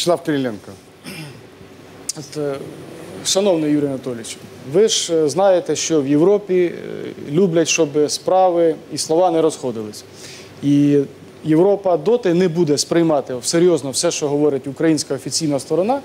Вячеслав Кириленко. Е, Шановний Юрій Анатолійович, ви ж е, знаєте, що в Європі е, люблять, щоб справи і слова не розходились. І Європа доти не буде сприймати серйозно все, що говорить українська офіційна сторона,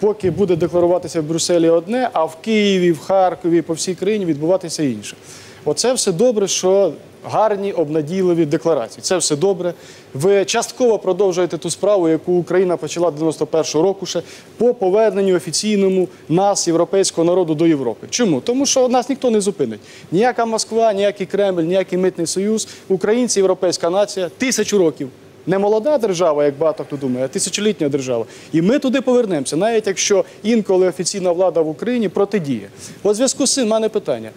поки буде декларуватися в Брюсселі одне, а в Києві, в Харкові, по всій країні відбуватися інше. Оце все добре, що гарні обнадійливі декларації. Це все добре. Ви частково продовжуєте ту справу, яку Україна почала 91-го року ще по поверненню офіційному нас, європейського народу, до Європи. Чому? Тому що нас ніхто не зупинить. Ніяка Москва, ніякий Кремль, ніякий митний союз. Українці, європейська нація тисячу років. Не молода держава, як багато хто думає, а тисячолітня держава. І ми туди повернемося, навіть якщо інколи офіційна влада в Україні протидіє. У зв'язку з цим в мене питання.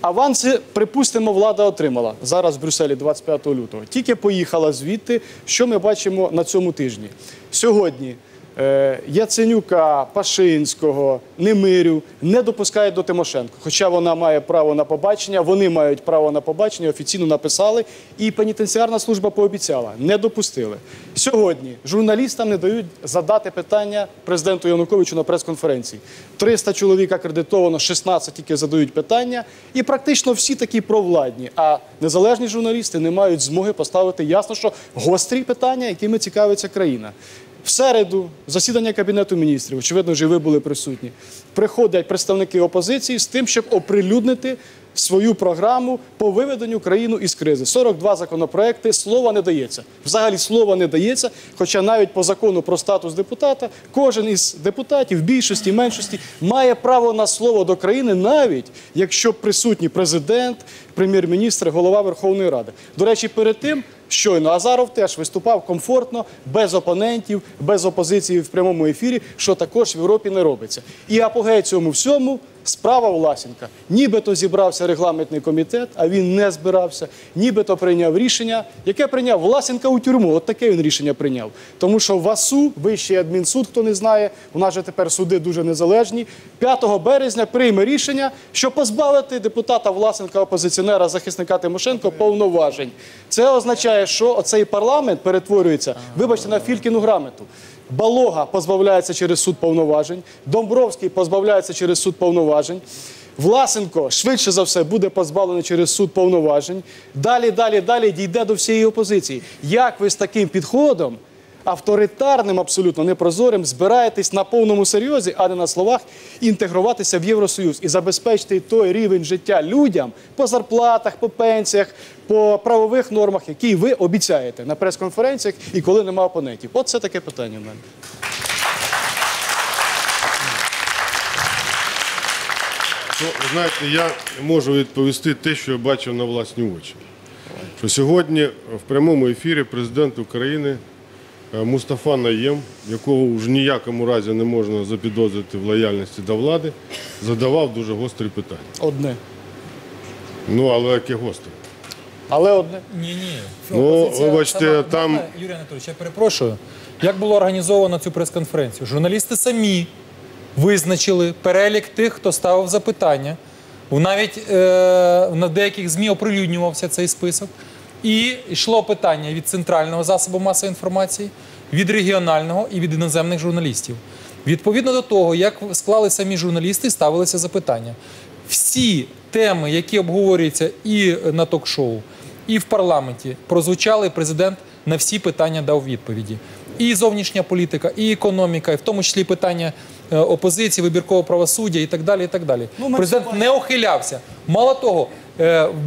Аванси, припустимо, влада отримала зараз в Брюсселі 25 лютого. Тільки поїхала звідти. Що ми бачимо на цьому тижні? Сьогодні Яценюка, Пашинського, Немирю не допускають до Тимошенко. Хоча вона має право на побачення, вони мають право на побачення, офіційно написали. І пенітенціарна служба пообіцяла, не допустили. Сьогодні журналістам не дають задати питання президенту Януковичу на прес-конференції. 300 чоловік акредитовано, 16 тільки задають питання, і практично всі такі провладні. А незалежні журналісти не мають змоги поставити ясно, що гострі питання, якими цікавиться країна. В середу засідання кабінету міністрів, очевидно, вже ви були присутні. Приходять представники опозиції з тим, щоб оприлюднити свою програму по виведенню країни із кризи. 42 законопроекти, слова не дається. Взагалі слова не дається. Хоча навіть по закону про статус депутата кожен із депутатів, більшості, меншості, має право на слово до країни, навіть якщо присутній президент, прем'єр-міністр, голова Верховної Ради. До речі, перед тим. Щойно Азаров теж виступав комфортно, без опонентів, без опозиції в прямому ефірі, що також в Європі не робиться. І апогей цьому всьому справа Власенка. Нібито зібрався регламентний комітет, а він не збирався. Нібито прийняв рішення, яке прийняв Власенка у тюрму. От таке він рішення прийняв. Тому що ВАСУ, вищий адмінсуд, хто не знає, у нас же тепер суди дуже незалежні. 5 березня прийме рішення, що позбавити депутата Власенка, опозиціонера, захисника Тимошенко повноважень. Це означає, що оцей парламент перетворюється, вибачте, на фількіну грамоту. Балога позбавляється через суд повноважень, Домбровський позбавляється через суд повноважень. Власенко швидше за все буде позбавлений через суд повноважень. Далі, далі, далі дійде до всієї опозиції. Як ви з таким підходом, авторитарним, абсолютно непрозорим, збираєтесь на повному серйозі, а не на словах, інтегруватися в Євросоюз і забезпечити той рівень життя людям по зарплатах, по пенсіях, по правових нормах, які ви обіцяєте на прес-конференціях і коли немає опонентів? От це таке питання в мене. Ну, знаєте, я можу відповісти те, що я бачив на власні очі. Що сьогодні в прямому ефірі президент України Мустафа Наєм, якого вже ніякому разі не можна запідозрити в лояльності до влади, задавав дуже гострі питання. Одне. Ну, але яке гостре? Але одне. Ні, ні. Ну, вибачте, там- Юрій Анатолійович, я перепрошую. Як було організовано цю прес-конференцію? Журналісти самі визначили перелік тих, хто ставив запитання. Навіть е, на деяких ЗМІ оприлюднювався цей список. І йшло питання від центрального засобу масової інформації, від регіонального і від іноземних журналістів. Відповідно до того, як склали самі журналісти, ставилися запитання. Всі теми, які обговорюються і на ток-шоу, і в парламенті, прозвучали, і президент на всі питання дав відповіді. І зовнішня політика, і економіка, і в тому числі питання е, опозиції, вибіркового правосуддя і так далі. І так далі. Ну, Президент не ухилявся. Мало того,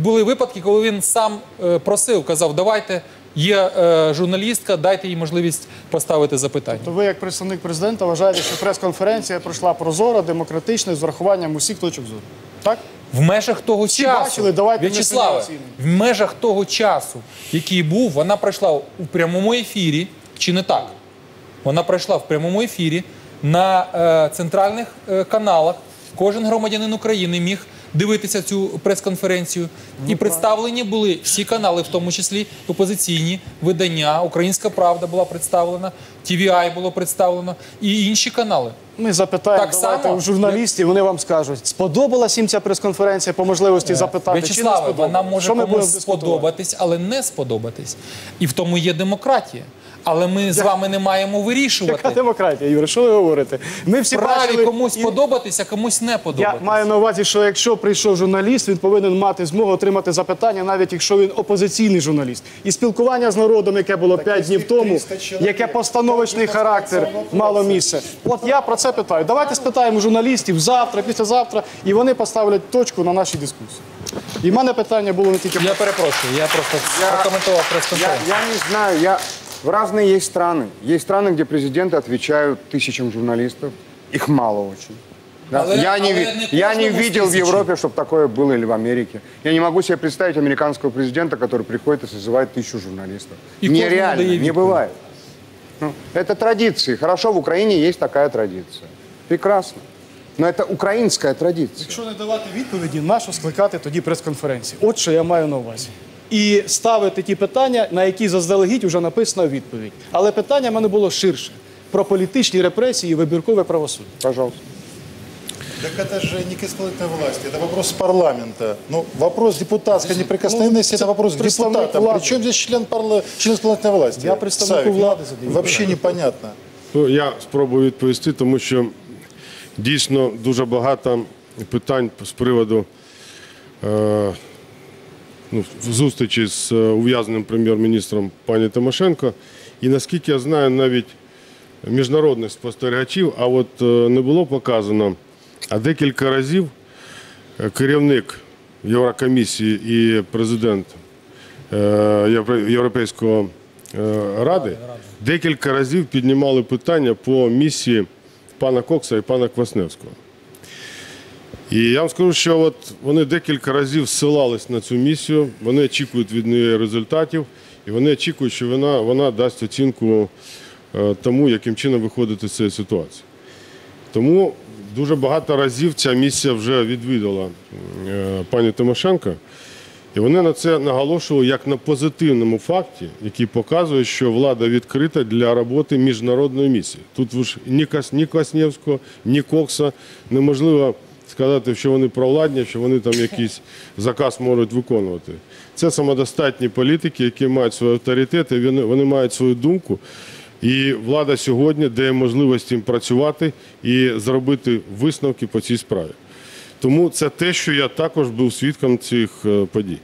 були випадки, коли він сам е, просив, казав, давайте. Є е, журналістка, дайте їй можливість поставити запитання. То ви, як представник президента, вважаєте, що прес-конференція пройшла прозоро, демократично, з врахуванням усіх точок зору. Так? В межах того Всі часу, бачили, давайте В'ячеславе, в межах того часу, який був, вона пройшла у прямому ефірі, чи не так? Вона пройшла в прямому ефірі на е, центральних е, каналах. Кожен громадянин України міг дивитися цю прес-конференцію. Ну, і представлені були всі канали, в тому числі опозиційні видання. Українська Правда була представлена, TVI було представлено і інші канали. Ми запитаємо Так давайте само, у журналістів, вони вам скажуть, сподобалась їм ця прес-конференція по можливості запитати. чи не сподобалась? вона може Що ми будемо комусь дискутувати? сподобатись, але не сподобатись. І в тому є демократія. Але ми з вами не маємо Яка вирішувати. демократія, Юрій, що ви говорите? Ми всі Праві бачили, комусь і- подобатись, а комусь не Я подобатись. маю на увазі, що якщо прийшов журналіст, він повинен мати змогу отримати запитання, навіть якщо він опозиційний журналіст. І спілкування з народом, яке було 5 днів тому, яке постановочний характер мало місце. От я про це питаю. Давайте спитаємо журналістів завтра, післязавтра, і вони поставлять точку на нашій дискусії. І в мене питання було не тільки Я перепрошую, я просто прокоментував Я, прес-конференцію. я не знаю, я... В разные есть страны. Есть страны, где президенты отвечают тысячам журналистов. Их мало очень. Да? Але- я не, але ви- не я не кожному з видел в тисячі. Европе, чтобы такое было или в Америке. Я не могу себе представить американского президента, который приходит и созывает тысячу журналистов. И каждому Нереально, дает не відповідь. бывает. Ну, это традиции. Хорошо, в Украине есть такая традиция. Прекрасно. Но это украинская традиция. Якщо не давати відповіді, нащо скликати тоді прес-конференції? От що я маю на увазі. І ставити ті питання, на які заздалегідь вже написана відповідь. Але питання в мене було ширше про політичні репресії і вибіркове правосуддя. Пожалуйста. Так это же не к исполнительной власти, это вопрос парламента. Ну, вопрос депутатской неприкосновенности, ну, это вопрос к представник депутатам. влады. Причем здесь член, парла... член исполнительной власти? Я представнику Савик, ну, влады задаю. Вообще непонятно. Ну, я спробую відповісти, тому що дійсно дуже багато питань з приводу е, ну, зустрічі з е, ув'язненим прем'єр-міністром пані Тимошенко. І наскільки я знаю, навіть міжнародних спостерігачів, а от е, не було показано, а декілька разів е, керівник Єврокомісії і президент е, Євро- Європейського е, ради декілька разів піднімали питання по місії пана Кокса і пана Квасневського. І я вам скажу, що от вони декілька разів ссилались на цю місію, вони очікують від неї результатів, і вони очікують, що вона, вона дасть оцінку тому, яким чином виходити з цієї ситуації. Тому дуже багато разів ця місія вже відвідала е, пані Тимошенко. І вони на це наголошували як на позитивному факті, який показує, що влада відкрита для роботи міжнародної місії. Тут ж ні, Кас, ні Кваснєвського, ні Кокса неможливо сказати, що вони провладні, що вони там якийсь заказ можуть виконувати. Це самодостатні політики, які мають свій авторитет, і вони мають свою думку. І влада сьогодні дає можливість їм працювати і зробити висновки по цій справі. Тому це те, що я також був свідком цих е, подій.